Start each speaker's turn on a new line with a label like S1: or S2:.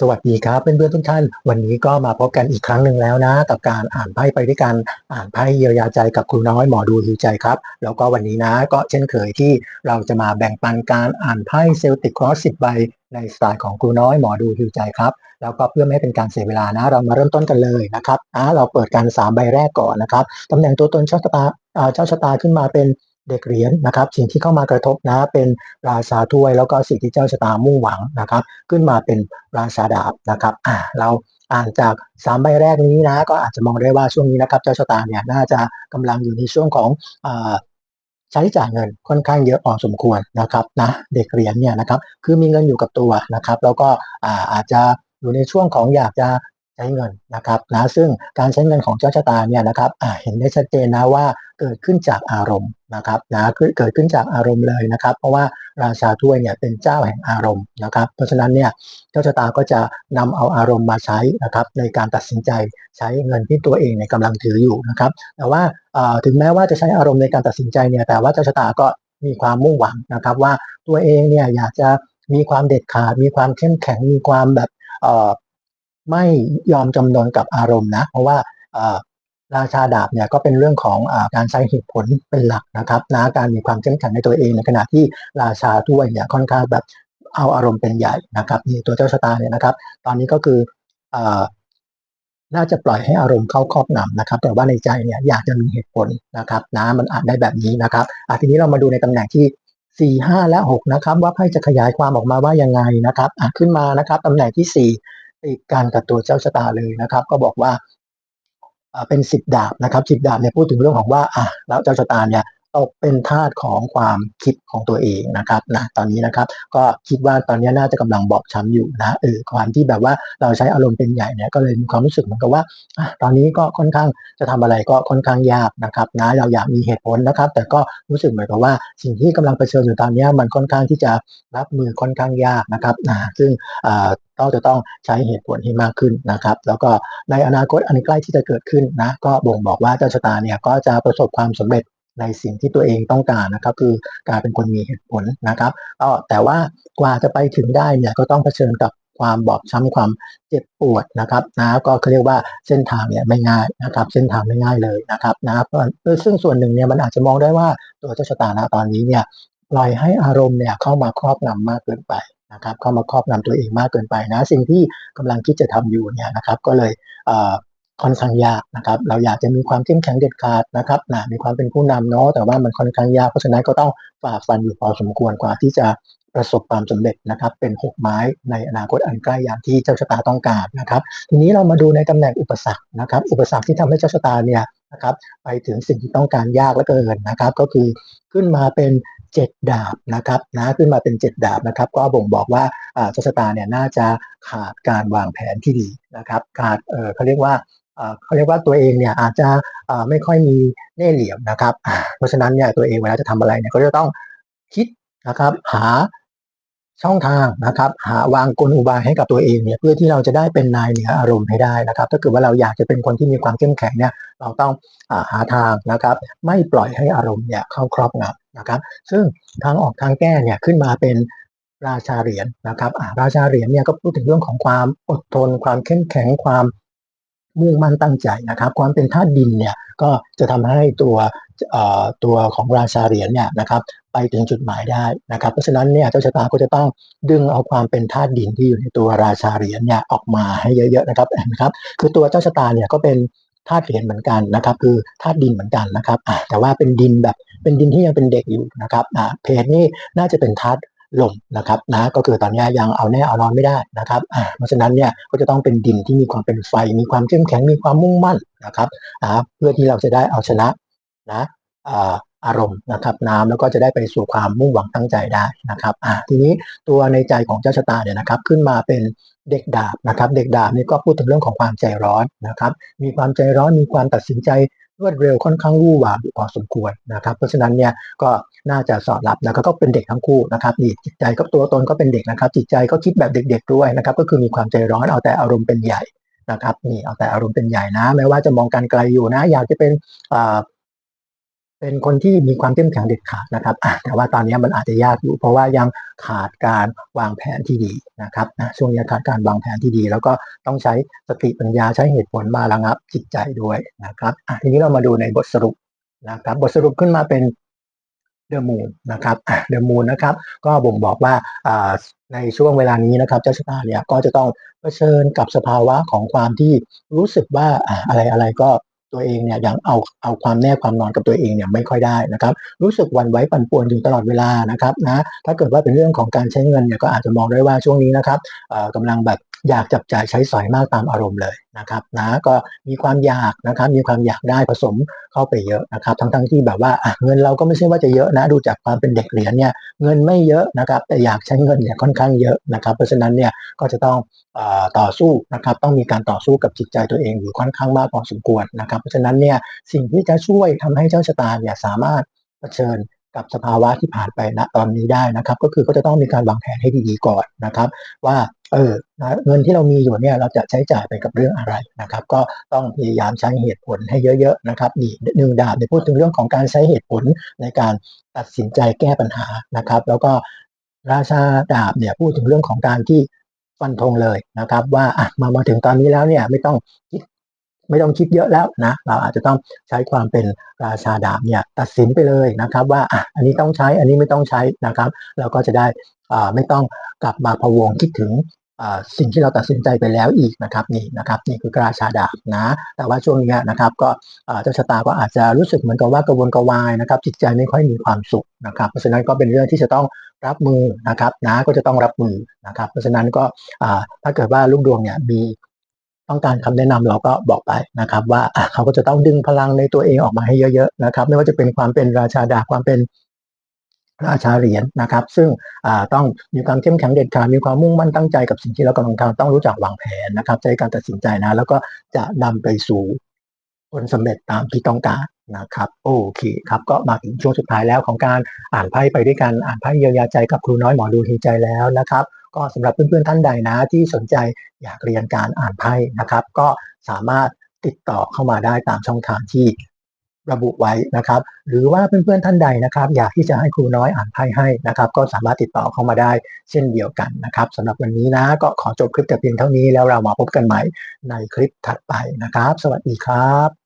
S1: สวัสดีครับเพื่อนๆทุกท่าน วันนี้ก็มาพบกันอีกครั้งหนึ่งแล้วนะ กับการอ่านไพ่ไปด้วยกันอ่านไพ่เยียวยาใจกับครูน้อยหมอดูฮิวใจครับ แล้วก็วันนี้นะก็เช่นเคยที่เราจะมาแบ่งปันการอ่านไพ่เซลติกครอสสิบใบในสไตล์ของครูน้อยหมอดูฮิวใจครับแล้วก็เพื่อไม่ให้เป็นการเสียเวลานะ เรามาเริ่มต้นกันเลยนะครับอ่าเราเปิดกันสามใบแรกก่อนนะครับตำแหน่งตัวตนเจ้าชะตาอ่าเจ้าชะตาขึ้นมาเป็น เด็กเหรียญนะครับ สิ่งที่เข้ามากระทบนะ เป็นราชาถ้วย แล้วก็สิ่งที่เจ้าชะตามุ่งหวังนะครับ ขึ้นมาเป็นราชาดาบนะครับอ่าเราอ่านจากสามใบแรกนี้นะ ก็อาจจะมองได้ว่าช่วงนี้นะครับ เจ้าชะตาเนี่ยน่าจะกำลังอยู่ในช่วงของอ่าใช้จ่ายเงินค่อนข้างเยอะพอสมควรนะครับนะเด็กเหรียญเนี่ยนะครับคือมีเงินอยู่กับตัวนะครับ แล้วก็อ่าอาจจะอยู่ในช่วงของอยากจะ ช้เงินนะครับนะซึ่งการใช้เงินของเจ้าชะตาเนี่ยนะครับเห็นได้ชัดเจนนะว่าเกิดขึ้นจากอารมณ์นะครับนะเกิดขึ้นจากอารมณ์เลยนะครับ เพราะว่าราชาถ้วยเนี่ยเป็นเจ้าแห่งอารมณ์นะครับ เพราะฉะนั้นเนี่ยเจ้าชะตาก็จะนำเอาอารมณ์มาใช้นะครับในการตัดสินใจใช้เงินที่ตัวเองเนี่ยกำลังถืออยู่นะครับ แต่ว่าถึงแม้ว่าจะใช้อารมณ์ในการตัดสินใจเนี่ยแต่ว่าเจ้าชะตาก็มีความมุ่งหวังนะครับ ว่าตัวเองเนี่ยอยากจะมีความเด็ดขาด มีความเข้มแข็งมีความแบบ ไม่ยอมจำนนกับอารมณ์นะ เพราะว่าราชาดาบเนี่ยก็เป็นเรื่องของอการใช้เหตุผลเป็นหลักนะครับนะการมีความเข้มแข็งในตัวเองในขณะที่ราชาถ้วยเนี่ยค่อนข้างแบบเอาอารมณ์เป็นใหญ่นะครับนี่ตัวเจ้าชะตาเนี่ยนะครับ ตอนนี้ก็คืออน่าจะปล่อยให้อารมณ์เข้าครอบงำนะครับ แต่ว่าในใจเนี่ยอยากจะมีเหตุผลนะครับนะมันอาจได้แบบนี้นะครับอทีนี้เรามาดูในตำแหน่งที่4 5 และ 6 นะครับ ว่าไพ่จะขยายความออกมาว่ายังไงนะครับขึ้นมานะครับตำแหน่งที่ 4 ติกันกับตัวเจ้าชะตาเลยนะครับ ก็บอกว่าเป็นสิบดาบนะครับสิบดาบเนี่ยพูดถึงเรื่องของว่าอะแล้วเจ้าชะตาเนี่ย ตกเป็นทาสของความคิดของตัวเองนะครับนะตอนนี้นะครับ ก็คิดว่าตอนนี้น่าจะกำลังบอบช้ำอยู่นะเออความที่แบบว่าเราใช้อารมณ์เป็นใหญ่เนี่ยก็เลยมีความรู้สึกเหมือนกับว่าอตอนนี้ก็ค่อนข้างจะทำอะไรก็ค่อนข้างยากนะครับนะเราอยากมีเหตุผลนะครับ แต่ก็รู้สึกเหมือนกับว่าสิ่งที่กำลังเผชิญอยู่ตอนนี้มันค่อนข้างที่จะรับมือค่อนข้างยากนะครับนะซึ่งก็จะต้องใช้เหตุผลให้มากขึ้นนะครับ แล้วก็ในอนาคตอันใกล้ที่จะเกิดขึ้นนะก็บ่งบอกว่าเจ้าชะตาเนี่ยก็จะประสบความสำเร็จ ในสิ่งที่ตัวเองต้องการนะครับ คือการเป็นคนมีเหตุผลนะครับก็แต่ว่ากว่าจะไปถึงได้เนี่ยก็ต้องเผชิญกับความบอบช้ำความเจ็บปวดนะครับนะก็เขาเรียกว่าเส้นทางเนี่ยไม่ง่ายนะครับ เส้นทางไม่ง่ายเลยนะครับนะซึ่งส่วนหนึ่งเนี่ยมันอาจจะมองได้ว่าตัวเจ้าชะตานะตอนนี้เนี่ยปล่อยให้อารมณ์เนี่ยเข้ามาครอบงำมากเกินไปนะครับ เข้ามาครอบงำตัวเองมากเกินไปนะ สิ่งที่กำลังคิดจะทำอยู่เนี่ยนะครับ ก็เลย ค่อนข้างยากนะครับ เราอยากจะมีความเข้มแข็งเด็ดขาดนะครับนะมีความเป็นผู้นำเนาะแต่ว่ามันค่อนข้างยากเพราะฉะนั้นก็ต้องฝ่าฟันอยู่พอสมควรกว่าที่จะประสบความสำเร็จนะครับเป็นหกไม้ในอนาคตอันใกล้อย่างที่เจ้าชะตาต้องการนะครับทีนี้เรามาดูในตำแหน่งอุปสรรคนะครับอุปสรรคที่ทำให้เจ้าชะตาเนี่ยนะครับไปถึงสิ่งที่ต้องการยากและเกินนะครับ ก็คือขึ้นมาเป็นเจ็ดดาบนะครับนะขึ้นมาเป็นเจ็ดดาบนะครับ ก็บ่งบอกว่าเจ้าชะตาเนี่ยน่าจะขาดการวางแผนที่ดีนะครับขาดเออเขาเรียกว่า เขาเรียกว่าตัวเองเนี่ยอาจจะไม่ค่อยมีเน่เหลี่ยมนะครับ เพราะฉะนั้นเนี่ยตัวเองเวลาจะทำอะไรเนี่ยก็จะต้องคิดนะครับหาช่องทางนะครับ หาวางกลอุบายให้กับตัวเองเนี่ยเพื่อที่เราจะได้เป็นนายเหนืออารมณ์ให้ได้นะครับ ถ้าเกิดว่าเราอยากจะเป็นคนที่มีความเข้มแข็งเนี่ยเราต้องอหาทางนะครับ ไม่ปล่อยให้อารมณ์เนี่ยเข้าครอบงำนะครับ ซึ่งทางออกทางแก้เนี่ยขึ้นมาเป็นราชาเหรียญนะครับราชาเหรียญเนี่ยก็พูดถึงเรื่องของความอดทน ความเข้มแข็งความ มุ่งมั่นตั้งใจนะครับ ความเป็นธาตุดินเนี่ยก็จะทำให้ตัวตัวของราชาเหรียญเนี่ยนะครับไปถึงจุดหมายได้นะครับเพราะฉะนั้นเนี่ยเจ้าชะตาก็จะต้องดึงเอาความเป็นธาตุดินที่อยู่ในตัวราชาเหรียญเนี่ยออกมาให้เยอะๆนะครับนะครับคือตัวเจ้าชะตาเนี่ยก็เป็นธาตุเหรียญเหมือนกันนะครับ คือธาตุดินเหมือนกันนะครับแต่ว่าเป็นดินแบบเป็นดินที่ยังเป็นเด็กอยู่นะครับเพจนี่น่าจะเป็นธาตุ ลมนะครับนะก็คือตอนนี้ยังเอาแน่เอานอนไม่ได้นะครับเพราะฉะนั้นเนี่ยก็จะต้องเป็นดินที่มีความเป็นไฟ มีความเข้มแข็งมีความมุ่งมั่นนะครับนะเพื่อที่เราจะได้เอาชนะนะอารมณ์นะครับน้ำแล้วก็จะได้ไปสู่ความมุ่งหวังตั้งใจได้นะครับอ่าทีนี้ตัวในใจของเจ้าชะตาเนี่ยนะครับ ขึ้นมาเป็นเด็กดาบนะครับ เด็กดาบนี่ก็พูดถึงเรื่องของความใจร้อนนะครับ มีความใจร้อนมีความตัดสินใจ รวดเร็วค่อนข้างวู่วามพอสมควรนะครับ เพราะฉะนั้นเนี่ยก็น่าจะสอดรับนะก็เป็นเด็กทั้งคู่นะครับนี่จิตใจก็ตัวตนก็เป็นเด็กนะครับ จิตใจก็คิดแบบเด็ก ๆ ด้วยนะครับ ก็คือมีความใจร้อนเอาแต่อารมณ์เป็นใหญ่นะครับนี่เอาแต่อารมณ์เป็นใหญ่นะ แม้ว่าจะมองการไกลอยู่นะ อยากจะเป็น เป็นคนที่มีความเข้มแข็งเด็ดขาดนะครับ แต่ว่าตอนนี้มันอาจจะยากอยู่ เพราะว่ายังขาดการวางแผนที่ดีนะครับช่วงนี้ขาดการวางแผนที่ดี แล้วก็ต้องใช้สติปัญญาใช้เหตุผลมาระงับจิตใจด้วยนะครับทีนี้เรามาดูในบทสรุปนะครับ บทสรุปขึ้นมาเป็นเดอะมูนนะครับเดอะมูนนะครับ ก็บ่งบอกว่าในช่วงเวลานี้นะครับ เจ้าชะตาเนี่ยก็จะต้องเผชิญกับสภาวะของความที่รู้สึกว่าอะไรอะไรก็ ตัวเองเนี่ยยังเอาเอาความแน่ความนอนกับตัวเองเนี่ยไม่ค่อยได้นะครับ รู้สึกวันไว้ปั่นป่วนอยู่ตลอดเวลานะครับนะถ้าเกิดว่าเป็นเรื่องของการใช้เงินเนี่ยก็อาจจะมองได้ว่าช่วงนี้นะครับกำลังแบบ อยากจับจ่ายใช้สอยมากตามอารมณ์เลยนะครับนะก็มีความอยากนะครับมีความอยากได้ผสมเข้าไปเยอะนะครับทั้งทั้งที่แบบว่าเงินเราก็ไม่ใช่ว่าจะเยอะนะดูจากความเป็นเด็กเหรียญเนี่ยเงินไม่เยอะนะครับแต่อยากใช้เงินเนี่ยค่อนข้างเยอะนะครับเพราะฉะนั้นเนี่ยก็จะต้องอต่อสู้นะครับต้องมีการต่อสู้กับจิตใจตัวเองอยู่ค่อนข้างมากพอสมควรนะครับเพราะฉะนั้นเนี่ยสิ่งที่จะช่วยทำให้เจ้าชะตาเนี่ยสามารถเผชิญ กับสภาวะที่ผ่านไปณตอนนี้ได้นะครับ ก็คือก็จะต้องมีการวางแผนให้ดีๆก่อนนะครับ ว่าเออนะเงินที่เรามีอยู่เนี่ยเราจะใช้จ่ายไปกับเรื่องอะไรนะครับ ก็ต้องพยายามใช้เหตุผลให้เยอะๆนะครับนี่หนึ่งดาบเนี่ยพูดถึงเรื่องของการใช้เหตุผลในการตัดสินใจแก้ปัญหานะครับ แล้วก็ราชาดาบเนี่ยพูดถึงเรื่องของการที่ฟันธงเลยนะครับ ว่าอะมามาถึงตอนนี้แล้วเนี่ยไม่ต้องคิด ไม่ต้องคิดเยอะแล้วนะเราอาจจะต้องใช้ความเป็นราชาดาบเนี่ยตัดสินไปเลยนะครับ ว่าอะอันนี้ต้องใช้อันนี้ไม่ต้องใช้นะครับ เราก็จะได้อ่าไม่ต้องกลับมาพะวงคิดถึงสิ่งที่เราตัดสินใจไปแล้วอีกนะครับนี่นะครับนี่คือราชาดาบนะแต่ว่าช่วงนี้นะครับก็เจ้าชะตาก็อาจจะรู้สึกเหมือนกับว่ากระวนกระวายนะครับจิตใจไม่ค่อยมีความสุขนะครับเพราะฉะนั้นก็เป็นเรื่องที่จะต้องรับมือนะครับนะก็จะต้องรับมือนะครับ เพราะฉะนั้นก็ถ้าเกิดว่าลูกดวงเนี่ยมี ต้องการคำแนะนำเราก็บอกไปนะครับ ว่าเขาก็จะต้องดึงพลังในตัวเองออกมาให้เยอะๆนะครับ ไม่ว่าจะเป็นความเป็นราชาดาความเป็นราชาเหรียญนะครับ ซึ่งต้องมีความเข้มแข็งเด็ดขาดมีความมุ่งมั่นตั้งใจกับสิ่งที่เรากำลังทำต้องรู้จักวางแผนนะครับ ใช้การตัดสินใจนะ แล้วก็จะนำไปสู่ผลสำเร็จตามที่ต้องการนะครับ โอเคครับก็มาถึงช่วงสุดท้ายแล้วของการอ่านไพ่ไปด้วยกันอ่านไพ่เยียวยาใจกับครูน้อยหมอดูฮีใจแล้วนะครับ ก็สำหรับเพื่อนๆท่านใดนะ ที่สนใจอยากเรียนการอ่านไพ่นะครับ ก็สามารถติดต่อเข้ามาได้ตามช่องทางที่ระบุไว้นะครับ หรือว่าเพื่อนๆท่านใดนะครับ อยากที่จะให้ครูน้อยอ่านไพ่ให้นะครับ ก็สามารถติดต่อเข้ามาได้เช่นเดียวกันนะครับสำหรับวันนี้นะ ก็ขอจบคลิปแต่เพียงเท่านี้แล้วเรามาพบกันใหม่ในคลิปถัดไปนะครับ สวัสดีครับ